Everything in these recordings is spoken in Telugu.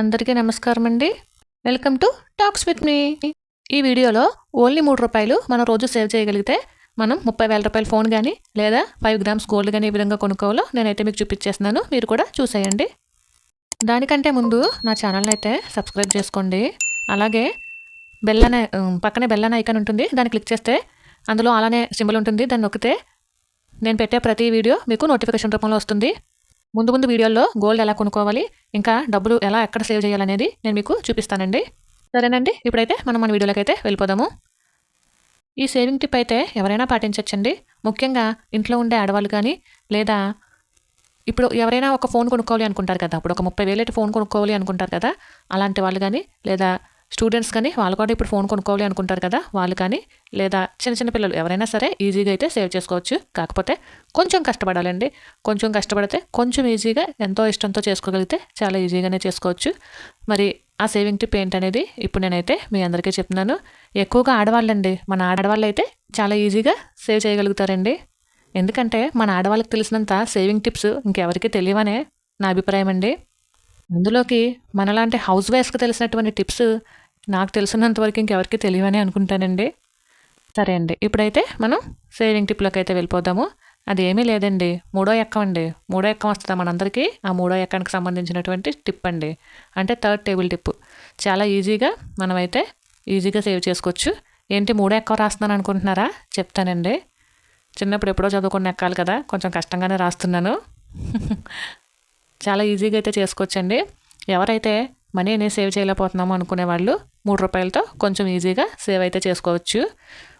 అందరికీ నమస్కారం అండి welcome to talks with me. ఈ వీడియోలో ఓన్లీ మూడు రూపాయలు మనం రోజు సేవ్ చేయగలిగితే మనం ముప్పై వేల రూపాయల ఫోన్ కానీ లేదా ఫైవ్ గ్రామ్స్ గోల్డ్ కానీ ఈ విధంగా కొనుక్కోవాలో నేనైతే మీకు చూపించేస్తున్నాను మీరు కూడా చూసేయండి. దానికంటే ముందు నా ఛానల్ని అయితే సబ్స్క్రైబ్ చేసుకోండి. అలాగే బెల్ అనే పక్కనే బెల్ అనే ఐకాన్ ఉంటుంది. దాన్ని క్లిక్ చేస్తే అందులో అలానే సింబల్ ఉంటుంది. దాన్ని నొక్కితే నేను పెట్టే ప్రతి వీడియో మీకు నోటిఫికేషన్ రూపంలో వస్తుంది. ముందు ముందు వీడియోల్లో గోల్డ్ ఎలా కొనుక్కోవాలి ఇంకా డబ్బులు ఎలా ఎక్కడ సేవ్ చేయాలనేది నేను మీకు చూపిస్తానండి. సరేనండి ఇప్పుడైతే మనం మన వీడియోలోకి అయితే వెళ్ళిపోదాము. ఈ సేవింగ్ టిప్ అయితే ఎవరైనా పాటించవచ్చండి ముఖ్యంగా ఇంట్లో ఉండే ఆడవాళ్ళు కానీ లేదా ఇప్పుడు ఎవరైనా ఒక ఫోన్ కొనుక్కోవాలి అనుకుంటారు కదా ఇప్పుడు ఒక ముప్పై వేలటి ఫోన్ కొనుక్కోవాలి అనుకుంటారు కదా అలాంటి వాళ్ళు కానీ లేదా స్టూడెంట్స్ కానీ వాళ్ళు కూడా ఇప్పుడు ఫోన్ కొనుక్కోవాలి అనుకుంటారు కదా వాళ్ళు కానీ లేదా చిన్న చిన్న పిల్లలు ఎవరైనా సరే ఈజీగా అయితే సేవ్ చేసుకోవచ్చు. కాకపోతే కొంచెం కష్టపడాలండి. కొంచెం కష్టపడితే కొంచెం ఈజీగా ఎంతో ఇష్టంతో చేసుకోగలిగితే చాలా ఈజీగానే చేసుకోవచ్చు. మరి ఆ సేవింగ్ టిప్ ఏంటనేది ఇప్పుడు నేనైతే మీ అందరికీ చెప్తున్నాను. ఎక్కువగా ఆడవాళ్ళండి మన ఆడవాళ్ళు అయితే చాలా ఈజీగా సేవ్ చేయగలుగుతారండి. ఎందుకంటే మన ఆడవాళ్ళకి తెలిసినంత సేవింగ్ టిప్స్ ఇంకెవరికి తెలియవనే నా అభిప్రాయం అండి అందులోకి మనలాంటి హౌస్ వైఫ్స్కి తెలిసినటువంటి టిప్స్ నాకు తెలిసినంత వరకు ఇంకెవరికి తెలియవని అనుకుంటానండి. సరే అండి ఇప్పుడైతే మనం సేవింగ్ టిప్లోకి అయితే వెళ్ళిపోదాము. అది ఏమీ లేదండి మూడో ఎక్కం అండి. మూడో ఎక్కం వస్తుందా మనందరికీ? ఆ మూడో ఎక్కానికి సంబంధించినటువంటి టిప్ అండి. అంటే థర్డ్ టేబుల్ టిప్ చాలా ఈజీగా మనమైతే ఈజీగా సేవ్ చేసుకోవచ్చు. ఏంటి మూడో ఎక్కం రాస్తున్నాను అనుకుంటున్నారా? చెప్తానండి. చిన్నప్పుడు ఎప్పుడో చదువుకున్న ఎక్కాలి కదా కొంచెం కష్టంగానే రాస్తున్నాను. చాలా ఈజీగా అయితే చేసుకోవచ్చండి. ఎవరైతే మనీనే సేవ్ చేయలేకపోతున్నాము అనుకునే వాళ్ళు మూడు రూపాయలతో కొంచెం ఈజీగా సేవ్ అయితే చేసుకోవచ్చు.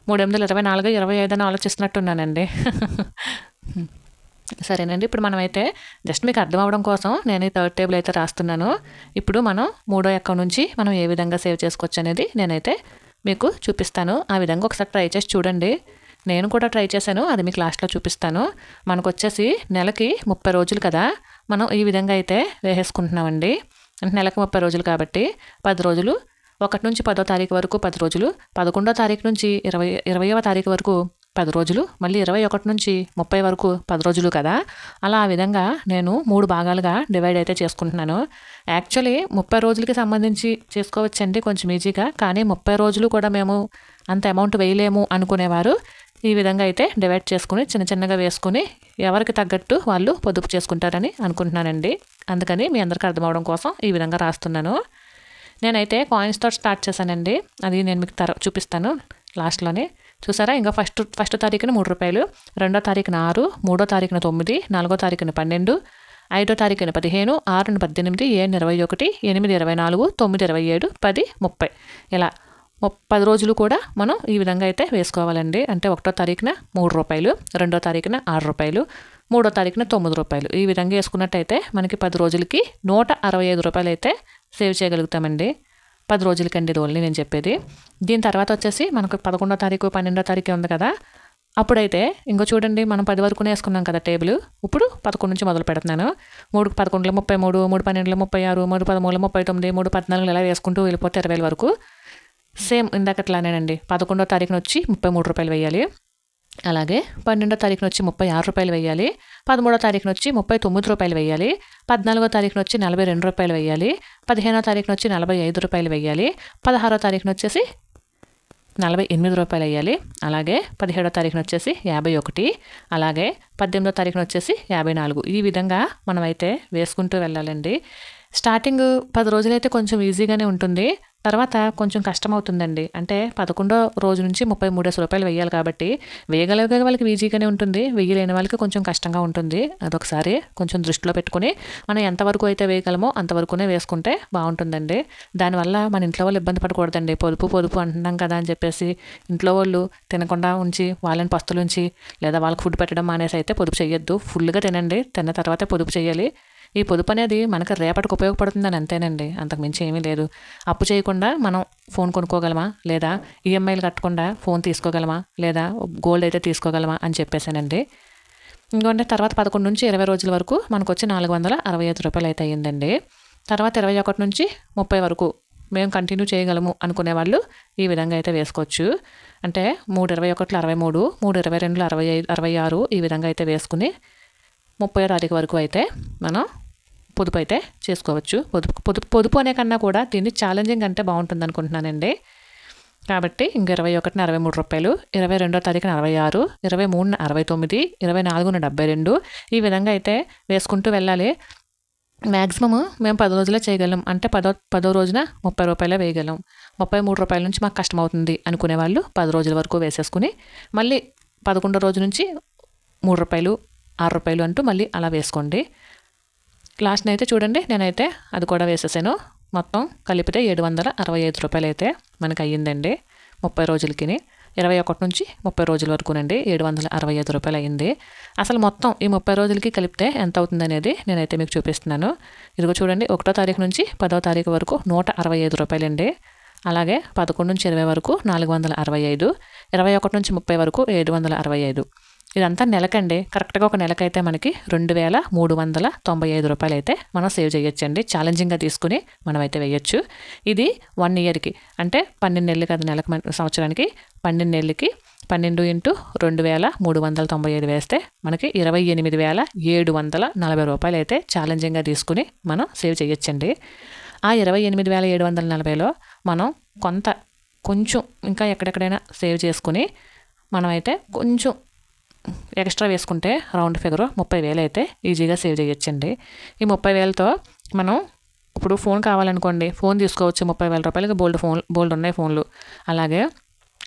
మూడు ఎనిమిది ఇరవై నాలుగు ఇరవై ఐదు అని ఆలోచిస్తున్నట్టున్నానండి. సరేనండి ఇప్పుడు మనమైతే జస్ట్ మీకు అర్థం అవ్వడం కోసం నేను ఈ థర్డ్ టేబుల్ అయితే రాస్తున్నాను. ఇప్పుడు మనం మూడో అకౌంట్ నుంచి మనం ఏ విధంగా సేవ్ చేసుకోవచ్చు అనేది నేనైతే మీకు చూపిస్తాను. ఆ విధంగా ఒకసారి ట్రై చేసి చూడండి. నేను కూడా ట్రై చేశాను అది మీకు లాస్ట్లో చూపిస్తాను. మనకు వచ్చేసి నెలకి ముప్పై రోజులు కదా మనం ఈ విధంగా అయితే వేసేసుకుంటున్నామండి. అంటే నెలకు ముప్పై రోజులు కాబట్టి పది రోజులు ఒకటి నుంచి పదో తారీఖు వరకు పది రోజులు పదకొండో తారీఖు నుంచి ఇరవై ఇరవయవ తారీఖు వరకు పది రోజులు మళ్ళీ ఇరవై ఒకటి నుంచి ముప్పై వరకు పది రోజులు కదా. అలా ఆ విధంగా నేను మూడు భాగాలుగా డివైడ్ అయితే చేసుకుంటున్నాను. యాక్చువల్లీ ముప్పై రోజులకి సంబంధించి చేసుకోవచ్చండి కొంచెం ఈజీగా కానీ ముప్పై రోజులు కూడా మేము అంత అమౌంట్ వేయలేము అనుకునేవారు. ఈ విధంగా అయితే డివైడ్ చేసుకుని చిన్న చిన్నగా వేసుకుని ఎవరికి తగ్గట్టు వాళ్ళు పొదుపు చేసుకుంటారని అనుకుంటున్నానండి. అందుకని మీ అందరికీ అర్థమవడం కోసం ఈ విధంగా రాస్తున్నాను. నేనైతే కాయిన్స్తో స్టార్ట్ చేశానండి. అది నేను మీకు తర చూపిస్తాను లాస్ట్లోనే. చూసారా? ఇంకా ఫస్ట్ ఫస్ట్ తారీఖున మూడు రూపాయలు రెండో తారీఖున ఆరు మూడో తారీఖున తొమ్మిది నాలుగో తారీఖున పన్నెండు ఐదో తారీఖున పదిహేను ఆరున పద్దెనిమిది ఏడు ఇరవై ఒకటి ఎనిమిది ఇరవై నాలుగు తొమ్మిది ఇరవై ఏడు పది ముప్పై. ఇలా పది రోజులు కూడా మనం ఈ విధంగా అయితే వేసుకోవాలండి. అంటే ఒకటో తారీఖున మూడు రూపాయలు రెండో తారీఖున ఆరు రూపాయలు. మూడో తారీఖున తొమ్మిది రూపాయలు. ఈ విధంగా వేసుకున్నట్టయితే మనకి పది రోజులకి నూట అరవై ఐదు రూపాయలు అయితే సేవ్ చేయగలుగుతామండి. పది రోజులకండి ఇది ఓన్లీ నేను చెప్పేది. దీని తర్వాత వచ్చేసి మనకు పదకొండో తారీఖు పన్నెండో తారీఖు ఉంది కదా. అప్పుడైతే ఇంకో చూడండి మనం పది వరకునే వేసుకున్నాం కదా టేబుల్. ఇప్పుడు పదకొండు నుంచి మొదలు పెడుతున్నాను. మూడు పదకొండులో ముప్పై మూడు మూడు పన్నెండులో ముప్పై ఆరు మూడు పదమూడులో ముప్పై తొమ్మిది మూడు పద్నాలుగు ఇలా వేసుకుంటూ వెళ్ళిపోతే ఇరవై వరకు. సేమ్ ఇందాకట్లానేనండి పదకొండో తారీఖున వచ్చి ముప్పై మూడు రూపాయలు వేయాలి. అలాగే పన్నెండో తారీఖున వచ్చి ముప్పై ఆరు రూపాయలు వేయాలి పదమూడో తారీఖున వచ్చి ముప్పై తొమ్మిది రూపాయలు వేయాలి పద్నాలుగో తారీఖున వచ్చి నలభై రెండు రూపాయలు వేయాలి పదిహేనో తారీఖున వచ్చి నలభై ఐదు రూపాయలు వేయాలి పదహారో తారీఖున వచ్చేసి నలభై ఎనిమిది రూపాయలు వేయాలి అలాగే పదిహేడో తారీఖున వచ్చేసి యాభై ఒకటి అలాగే పద్దెనిమిదో తారీఖున వచ్చేసి యాభై నాలుగు. ఈ విధంగా మనమైతే వేసుకుంటూ వెళ్ళాలండి. స్టార్టింగ్ పది రోజులైతే కొంచెం ఈజీగానే ఉంటుంది. తర్వాత కొంచెం కష్టం అవుతుందండి అంటే పదకొండో రోజు నుంచి ముప్పై మూడేసి రూపాయలు వేయాలి కాబట్టి వేయగలిగే వాళ్ళకి ఈజీగానే ఉంటుంది. వేయలేని వాళ్ళకి కొంచెం కష్టంగా ఉంటుంది. అదొకసారి కొంచెం దృష్టిలో పెట్టుకుని మనం ఎంతవరకు అయితే వేయగలమో అంతవరకునే వేసుకుంటే బాగుంటుందండి. దానివల్ల మన ఇంట్లో వాళ్ళు ఇబ్బంది పడకూడదండి. పొదుపు పొదుపు అంటున్నాం కదా అని చెప్పేసి ఇంట్లో వాళ్ళు తినకుండా ఉంచి వాళ్ళని పస్తులు ఉంచి లేదా వాళ్ళకి ఫుడ్ పెట్టడం మానేసి అయితే పొదుపు చేయొద్దు ఫుల్గా తినండి. తిన్న తర్వాతే పొదుపు చేయాలి ఈ పొదుపు అనేది మనకు రేపటికి ఉపయోగపడుతుందని అంతేనండి. అంతకుమించి ఏమీ లేదు. అప్పు చేయకుండా మనం ఫోన్ కొనుక్కోగలమా? లేదా ఈఎంఐలు కట్టకుండా ఫోన్ తీసుకోగలమా? లేదా గోల్డ్ అయితే తీసుకోగలమా? అని చెప్పేసానండి. ఇంకొంటే తర్వాత పదకొండు నుంచి ఇరవై రోజుల వరకు మనకు వచ్చి నాలుగు వందల అరవై ఐదు రూపాయలు అయితే అయ్యిందండి. తర్వాత ఇరవై ఒకటి నుంచి ముప్పై వరకు మేము కంటిన్యూ చేయగలము అనుకునే వాళ్ళు ఈ విధంగా అయితే వేసుకోవచ్చు. అంటే మూడు ఇరవై ఒకటిలో అరవై మూడు మూడు ఇరవై రెండులో అరవై ఐదు అరవై ఆరు ఈ విధంగా అయితే వేసుకుని ముప్పై తారీఖు వరకు అయితే మనం పొదుపు అయితే చేసుకోవచ్చు. పొదుపు పొదుపు పొదుపు అనే కన్నా కూడా దీన్ని ఛాలెంజింగ్ అంటే బాగుంటుంది అనుకుంటున్నానండి. కాబట్టి ఇంక ఇరవై ఒకటిన అరవై మూడు రూపాయలు ఇరవై రెండో తారీఖున అరవై ఆరు ఇరవై మూడున అరవై తొమ్మిది ఇరవై నాలుగున డెబ్బై రెండు ఈ విధంగా అయితే వేసుకుంటూ వెళ్ళాలి. మ్యాక్సిమమ్ మేము పది రోజులే చేయగలం. అంటే పదో పదో రోజున ముప్పై రూపాయలే వేయగలం. ముప్పై మూడు రూపాయల నుంచి మాకు కష్టం అవుతుంది అనుకునే వాళ్ళు పది రోజుల వరకు వేసేసుకుని మళ్ళీ పదకొండో రోజు నుంచి మూడు రూపాయలు ఆరు రూపాయలు అంటూ మళ్ళీ అలా వేసుకోండి. లాస్ట్ని అయితే చూడండి నేనైతే అది కూడా వేసేసాను. మొత్తం కలిపితే ఏడు వందల అరవై ఐదు రూపాయలు అయితే మనకు అయ్యిందండి ముప్పై రోజులకి ఇరవై ఒకటి నుంచి ముప్పై రోజుల వరకునండి ఏడు వందల అరవై ఐదు రూపాయలు అయ్యింది అసలు మొత్తం ఈ ముప్పై రోజులకి కలిపితే ఎంత అవుతుంది అనేది నేనైతే మీకు చూపిస్తున్నాను. ఇదిగో చూడండి ఒకటో తారీఖు నుంచి పదో తారీఖు వరకు నూట అరవై ఐదు రూపాయలండి. అలాగే పదకొండు నుంచి ఇరవై వరకు నాలుగు వందల అరవై ఐదు. ఇరవై ఒకటి నుంచి ముప్పై వరకు ఏడు వందల అరవై ఐదు. ఇదంతా నెలకండి. కరెక్ట్గా ఒక నెలకైతే మనకి రెండు వేల మూడు వందల తొంభై ఐదు రూపాయలు అయితే మనం సేవ్ చేయొచ్చండి. ఛాలెంజింగ్గా తీసుకుని మనమైతే వేయొచ్చు. ఇది వన్ ఇయర్కి అంటే పన్నెండు నెలలు కదా నెలకు సంవత్సరానికి పన్నెండు నెలలకి పన్నెండు ఇంటూ రెండు వేల మూడు వందల తొంభై ఐదు వేస్తే మనకి ఇరవై ఎనిమిది వేల ఏడు వందల నలభై రూపాయలు అయితే ఛాలెంజింగ్గా తీసుకుని మనం సేవ్ చేయొచ్చండి. ఆ ఇరవై ఎనిమిది వేల ఏడు వందల నలభైలో మనం కొంత కొంచెం ఇంకా ఎక్కడెక్కడైనా సేవ్ చేసుకుని మనమైతే కొంచెం ఎక్స్ట్రా వేసుకుంటే రౌండ్ ఫిగర్ ముప్పై వేలు అయితే ఈజీగా సేవ్ చేయొచ్చండి. ఈ ముప్పై వేలతో మనం ఇప్పుడు ఫోన్ కావాలనుకోండి ఫోన్ తీసుకోవచ్చు ముప్పై వేల రూపాయలకి బోల్డ్ ఫోన్ బోల్డ్ ఉన్నాయి ఫోన్లు. అలాగే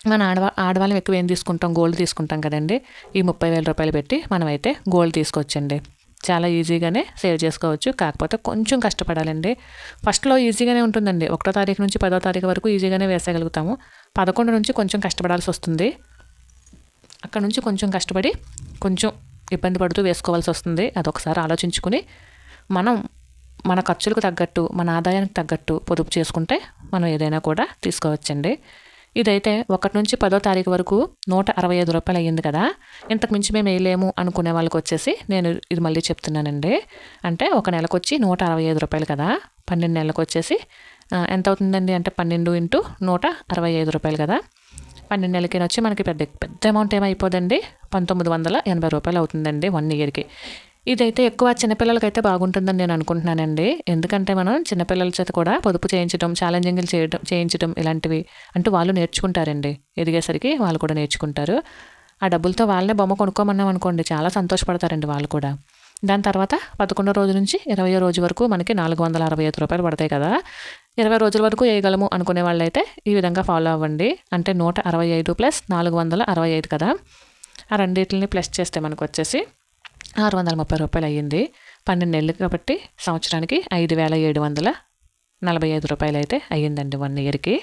మన ఆడవా ఆడవాళ్ళం ఎక్కువ ఏం తీసుకుంటాం? గోల్డ్ తీసుకుంటాం కదండి. ఈ ముప్పై వేల రూపాయలు పెట్టి మనమైతే గోల్డ్ తీసుకోవచ్చండి చాలా ఈజీగానే సేవ్ చేసుకోవచ్చు. కాకపోతే కొంచెం కష్టపడాలండి. ఫస్ట్లో ఈజీగానే ఉంటుందండి. ఒకటో తారీఖు నుంచి పదో తారీఖు వరకు ఈజీగానే వేసేయగలుగుతాము. పదకొండు నుంచి కొంచెం కష్టపడాల్సి వస్తుంది. అక్కడ నుంచి కొంచెం కష్టపడి కొంచెం ఇబ్బంది పడుతూ వేసుకోవాల్సి వస్తుంది. అదొకసారి ఆలోచించుకుని మనం మన ఖర్చులకు తగ్గట్టు మన ఆదాయానికి తగ్గట్టు పొదుపు చేసుకుంటే మనం ఏదైనా కూడా తీసుకోవచ్చండి. ఇదైతే ఒకటి నుంచి పదో తారీఖు వరకు నూట అరవై ఐదు రూపాయలు అయ్యింది కదా. ఇంతకు మించి మేము వేయలేము అనుకునే వాళ్ళకి వచ్చేసి నేను ఇది మళ్ళీ చెప్తున్నానండి. అంటే ఒక నెలకు వచ్చి నూట అరవై ఐదు రూపాయలు కదా. పన్నెండు నెలలకు వచ్చేసి ఎంత అవుతుందండి అంటే పన్నెండు ఇంటూ నూట అరవై ఐదు రూపాయలు కదా. పన్నెండు నెలలకి వచ్చి మనకి పెద్ద పెద్ద అమౌంట్ ఏమైపోదండి? పంతొమ్మిది వందల ఎనభై రూపాయలు అవుతుందండి వన్ ఇయర్కి ఇదైతే ఎక్కువ చిన్నపిల్లలకైతే బాగుంటుందని నేను అనుకుంటున్నానండి. ఎందుకంటే మనం చిన్నపిల్లల చేత కూడా పొదుపు చేయించడం ఛాలెంజింగ్లు చేయడం చేయించడం ఇలాంటివి అంటూ వాళ్ళు నేర్చుకుంటారండి. ఎదిగేసరికి వాళ్ళు కూడా నేర్చుకుంటారు. ఆ డబ్బులతో వాళ్ళనే బొమ్మ కొనుక్కోమన్నాం అనుకోండి చాలా సంతోషపడతారండి వాళ్ళు కూడా. దాని తర్వాత పదకొండో రోజు నుంచి ఇరవై రోజు వరకు మనకి నాలుగు వందల అరవై ఐదు రూపాయలు పడతాయి కదా. ఇరవై రోజుల వరకు వేయగలము అనుకునే వాళ్ళైతే ఈ విధంగా ఫాలో అవ్వండి. అంటే నూట అరవై ఐదు ప్లస్ నాలుగు వందల అరవై ఐదు కదా? ఆ రెండింటిని ప్లస్ చేస్తే మనకు వచ్చేసి ఆరు వందల ముప్పై రూపాయలు అయ్యింది. పన్నెండు నెలలు కాబట్టి సంవత్సరానికి ఐదు వేల ఏడు వందల నలభై ఐదు రూపాయలు అయితే అయ్యిందండి వన్ ఇయర్కి.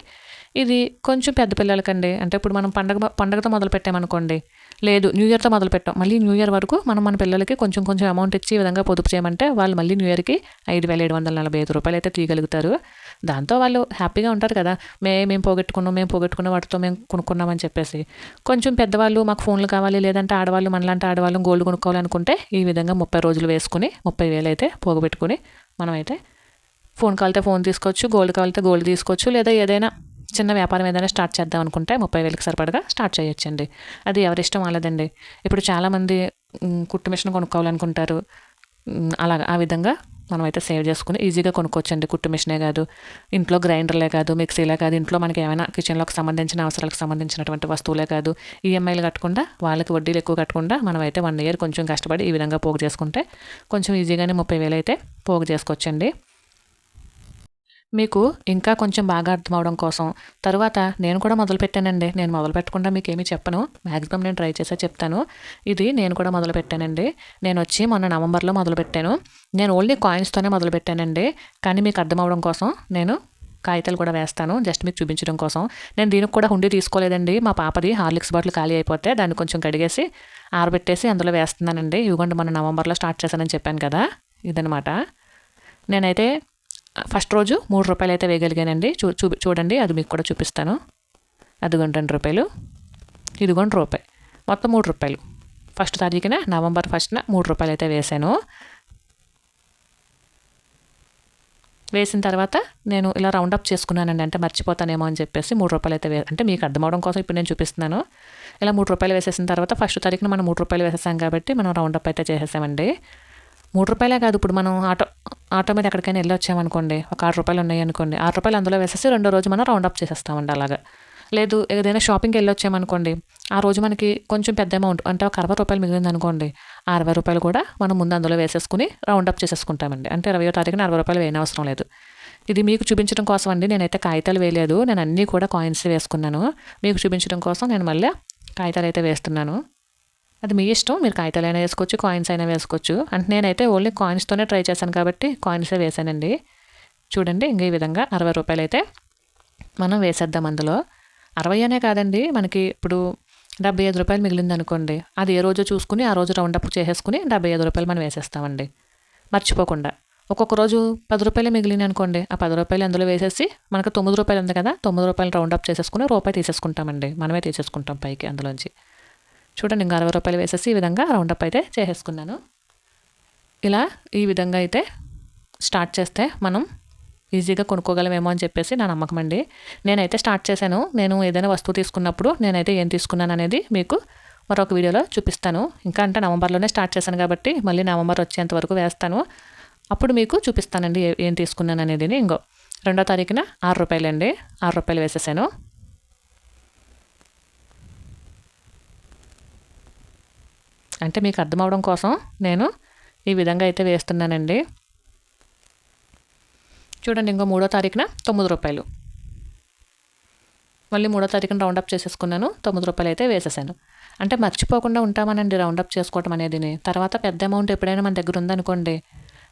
ఇది కొంచెం పెద్ద పిల్లలకండి. అంటే ఇప్పుడు మనం పండగ పండగతో మొదలు పెట్టామనుకోండి. లేదు న్యూ ఇయర్తో మొదలు పెట్టాం. మళ్ళీ న్యూ ఇయర్ వరకు మనం మన పిల్లలకి కొంచెం కొంచెం అమౌంట్ ఇచ్చి ఈ విధంగా పొదుపు చేయమంటే వాళ్ళు మళ్ళీ న్యూ ఇయర్కి ఐదు వేల ఏడు వందల నలభై ఐదు రూపాయలు అయితే తీయగలుగుతారు. దాంతో వాళ్ళు హ్యాపీగా ఉంటారు కదా. మే మేము పోగొట్టుకున్నాం మేము పోగొట్టుకున్న వాటితో మేము కొనుక్కున్నామని చెప్పేసి. కొంచెం పెద్దవాళ్ళు మాకు ఫోన్లు కావాలి లేదంటే ఆడవాళ్ళు మనలాంటి ఆడవాళ్ళు గోల్డ్ కొనుక్కోవాలనుకుంటే ఈ విధంగా ముప్పై రోజులు వేసుకుని ముప్పై వేలు అయితే పోగబెట్టుకుని మనమైతే ఫోన్ కావాలితే ఫోన్ తీసుకోవచ్చు గోల్డ్ కావాలితే గోల్డ్ తీసుకోవచ్చు లేదా ఏదైనా చిన్న వ్యాపారం ఏదైనా స్టార్ట్ చేద్దాం అనుకుంటే ముప్పై వేలకు సరిపడగా స్టార్ట్ చేయొచ్చండి. అది ఎవరిష్టం వాళ్ళదండి. ఇప్పుడు చాలామంది కుట్టు మిషన్ కొనుక్కోవాలనుకుంటారు. అలాగా ఆ విధంగా మనమైతే సేవ్ చేసుకుని ఈజీగా కొనుక్కోవచ్చండి. కుట్టు మిషనే కాదు ఇంట్లో గ్రైండర్లే కాదు మిక్సీలే కాదు ఇంట్లో మనకి ఏమైనా కిచెన్లోకి సంబంధించిన అవసరాలకు సంబంధించినటువంటి వస్తువులే కాదు ఈఎంఐలు కట్టకుండా వాళ్ళకి వడ్డీలు ఎక్కువ కట్టకుండా మనమైతే వన్ ఇయర్ కొంచెం కష్టపడి ఈ విధంగా పోగు చేసుకుంటే కొంచెం ఈజీగానే ముప్పై వేలు అయితే పోగు చేసుకోవచ్చండి. మీకు ఇంకా కొంచెం బాగా అర్థమవడం కోసం. తర్వాత నేను కూడా మొదలుపెట్టానండి. నేను మొదలు పెట్టకుండా మీకు ఏమీ చెప్పను. మ్యాక్సిమం నేను ట్రై చేసే చెప్తాను. ఇది నేను కూడా మొదలుపెట్టానండి. నేను వచ్చి మొన్న నవంబర్లో మొదలు పెట్టాను నేను ఓన్లీ కాయిన్స్తోనే మొదలుపెట్టానండి. కానీ మీకు అర్థమవడం కోసం నేను కాగితాలు కూడా వేస్తాను. జస్ట్ మీకు చూపించడం కోసం. నేను దీనికి కూడా హుండీ తీసుకోలేదండి. మా పాపది హార్లిక్స్ బాటిల్ ఖాళీ అయిపోతే దాన్ని కొంచెం కడిగేసి ఆరబెట్టేసి అందులో వేస్తున్నానండి. ఇవ్వండి మన నవంబర్లో స్టార్ట్ చేశానని చెప్పాను కదా. ఇదనమాట నేనైతే ఫస్ట్ రోజు మూడు రూపాయలు అయితే వేయగలిగానండి. చూ చూ చూడండి అది మీకు కూడా చూపిస్తాను. అదిగోండి రెండు రూపాయలు. ఇదిగోండి రూపాయి. మొత్తం మూడు రూపాయలు. ఫస్ట్ తారీఖున నవంబర్ ఫస్ట్న మూడు రూపాయలు అయితే వేశాను. వేసిన తర్వాత నేను ఇలా రౌండ్ అప్ చేసుకున్నానండి. అంటే మర్చిపోతానేమో అని చెప్పేసి మూడు రూపాయలు అయితే వే అంటే మీకు అర్థం కోసం ఇప్పుడు నేను చూపిస్తున్నాను. ఇలా మూడు రూపాయలు వేసేసిన తర్వాత ఫస్ట్ తారీఖున మనం మూడు రూపాయలు వేసేసాం కాబట్టి మనం రౌండ్ అప్ అయితే చేసేసామండి. మూడు రూపాయలే కాదు ఇప్పుడు మనం ఆటో ఆటో మీద ఎక్కడికైనా వెళ్ళి వచ్చామనుకోండి ఒక ఆరు రూపాయలు ఉన్నాయి అనుకోండి ఆరు రూపాయలు అందులో వేసేసి రెండో రోజు మనం రౌండ్ అప్ చేసేస్తామండి అలాగా. లేదు ఏదైనా షాపింగ్కి వెళ్ళి వచ్చామనుకోండి ఆ రోజు మనకి కొంచెం పెద్ద అమౌంట్ అంటే ఒక అరవై రూపాయలు మిగిలింది అనుకోండి ఆ అరవై రూపాయలు కూడా మనం ముందు అందులో వేసేసుకుని రౌండ్ అప్ చేసేసుకుంటామండి. అంటే ఇరవయో తారీఖున అరవై రూపాయలు వేయని అవసరం లేదు. ఇది మీకు చూపించడం కోసం అండి నేనైతే కాగితాలు వేయలేదు నేను అన్నీ కూడా కాయిన్స్ వేసుకున్నాను. మీకు చూపించడం కోసం నేను మళ్ళీ కాగితాలు అయితే వేస్తున్నాను. అది మీ ఇష్టం మీరు కాగితాలు అయినా వేసుకోవచ్చు కాయిన్స్ అయినా వేసుకోవచ్చు. అంటే నేనైతే ఓన్లీ కాయిన్స్తోనే ట్రై చేశాను కాబట్టి కాయిన్సే వేసానండి చూడండి ఇంక ఈ విధంగా అరవై రూపాయలు అయితే మనం వేసేద్దాం అందులో. అరవై అనే కాదండి మనకి ఇప్పుడు డెబ్బై ఐదు రూపాయలు మిగిలింది అనుకోండి అది ఏ రోజు చూసుకుని ఆ రోజు రౌండ్ అప్ చేసేసుకుని డెబ్బై ఐదు రూపాయలు మనం వేసేస్తామండి. మర్చిపోకుండా. ఒక్కొక్క రోజు పది రూపాయలు మిగిలింది అనుకోండి ఆ పది రూపాయలు అందులో వేసేసి మనకు తొమ్మిది రూపాయలు ఉంది కదా తొమ్మిది రూపాయలు రౌండ్ అప్ చేసేసుకుని రూపాయి తీసేసుకుంటామండి. మనమే తీసేసుకుంటాం పైకి అందులోంచి. చూడండి ఇంకా అరవై రూపాయలు వేసేసి ఈ విధంగా రౌండ్ అప్ అయితే చేసేసుకున్నాను. ఇలా ఈ విధంగా అయితే స్టార్ట్ చేస్తే మనం ఈజీగా కొనుక్కోగలమేమో అని చెప్పేసి నా నమ్మకం అండి. నేనైతే స్టార్ట్ చేశాను. నేను ఏదైనా వస్తువు తీసుకున్నప్పుడు నేనైతే ఏం తీసుకున్నాను అనేది మీకు మరొక వీడియోలో చూపిస్తాను. ఇంకా అంటే నవంబర్లోనే స్టార్ట్ చేశాను కాబట్టి మళ్ళీ నవంబర్ వచ్చేంత వరకు వేస్తాను. అప్పుడు మీకు చూపిస్తానండి ఏ- ఏం తీసుకున్నాను అనేది. ఇంకో రెండో తారీఖున ఆరు రూపాయలు అండి ఆరు రూపాయలు వేసేసాను. అంటే మీకు అర్థం అవడం కోసం నేను ఈ విధంగా అయితే వేస్తున్నానండి. చూడండి ఇంకో మూడో తారీఖున తొమ్మిది రూపాయలు. మళ్ళీ మూడో తారీఖున రౌండ్ అప్ చేసేసుకున్నాను తొమ్మిది రూపాయలు అయితే వేసేసాను. అంటే మర్చిపోకుండా ఉంటామనండి రౌండ్ అప్ చేసుకోవటం అనేది తర్వాత పెద్ద అమౌంట్ ఎప్పుడైనా మన దగ్గర ఉందనుకోండి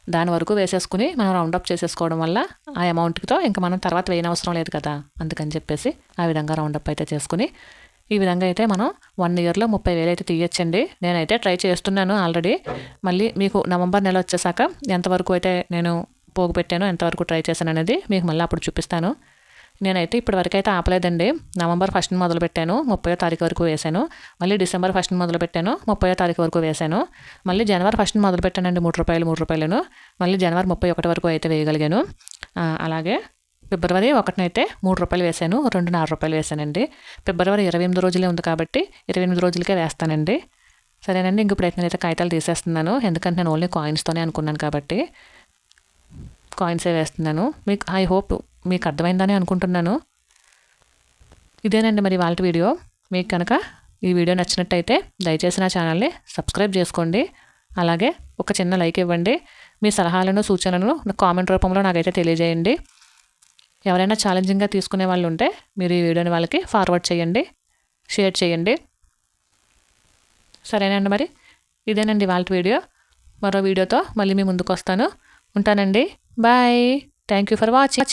దాని వరకు వేసేసుకుని మనం రౌండ్ అప్ చేసేసుకోవడం వల్ల ఆ అమౌంట్తో ఇంకా మనం తర్వాత వేయనవసరం లేదు కదా అందుకని చెప్పేసి ఆ విధంగా రౌండప్ అయితే చేసుకుని ఈ విధంగా అయితే మనం వన్ ఇయర్లో ముప్పై వేలు అయితే తీయచ్చండి. నేనైతే ట్రై చేస్తున్నాను ఆల్రెడీ మళ్ళీ మీకు నవంబర్ నెల వచ్చేసాక ఎంతవరకు అయితే నేను పోగు పెట్టాను ఎంతవరకు ట్రై చేశాను అనేది మీకు మళ్ళీ అప్పుడు చూపిస్తాను. నేనైతే ఇప్పటివరకు అయితే ఆపలేదండి. నవంబర్ ఫస్ట్ మొదలు పెట్టాను ముప్పై తారీఖు వరకు వేశాను. మళ్ళీ డిసెంబర్ ఫస్ట్ మొదలు పెట్టాను ముప్పయో తారీఖు వరకు వేశాను. మళ్ళీ జనవరి ఫస్ట్ మొదలు పెట్టానండి మూడు రూపాయలు మూడు రూపాయలను. మళ్ళీ జనవరి ముప్పై ఒకటి వరకు అయితే వేయగలిగాను. అలాగే ఫిబ్రవరి ఒకటినైతే మూడు రూపాయలు వేశాను రెండు నాలుగు రూపాయలు వేశానండి. ఫిబ్రవరి ఇరవై ఎనిమిది రోజులే ఉంది కాబట్టి ఇరవై ఎనిమిది రోజులకే వేస్తానండి. సరేనండి ఇంక ఇప్పుడైతే నేనైతే కాగితాలు తీసేస్తున్నాను. ఎందుకంటే నేను ఓన్లీ కాయిన్స్తోనే అనుకున్నాను కాబట్టి కాయిన్సే వేస్తున్నాను. మీకు ఐ హోప్ మీకు అర్థమైందని అనుకుంటున్నాను. ఇదేనండి మరి వాళ్ళ వీడియో. మీకు కనుక ఈ వీడియో నచ్చినట్టయితే దయచేసి నా ఛానల్ని సబ్స్క్రైబ్ చేసుకోండి. అలాగే ఒక చిన్న లైక్ ఇవ్వండి. మీ సలహాలను సూచనలను నా కామెంట్ రూపంలో నాకైతే తెలియజేయండి. ఎవరైనా ఛాలెంజింగ్గా తీసుకునే వాళ్ళు ఉంటే మీరు ఈ వీడియోని వాళ్ళకి ఫార్వర్డ్ చేయండి షేర్ చేయండి. సరేనండి మరి? ఇదేనండి వాళ్ళ వీడియో. మరో వీడియోతో మళ్ళీ మీ ముందుకు వస్తాను ఉంటానండి. Bye thank you for watching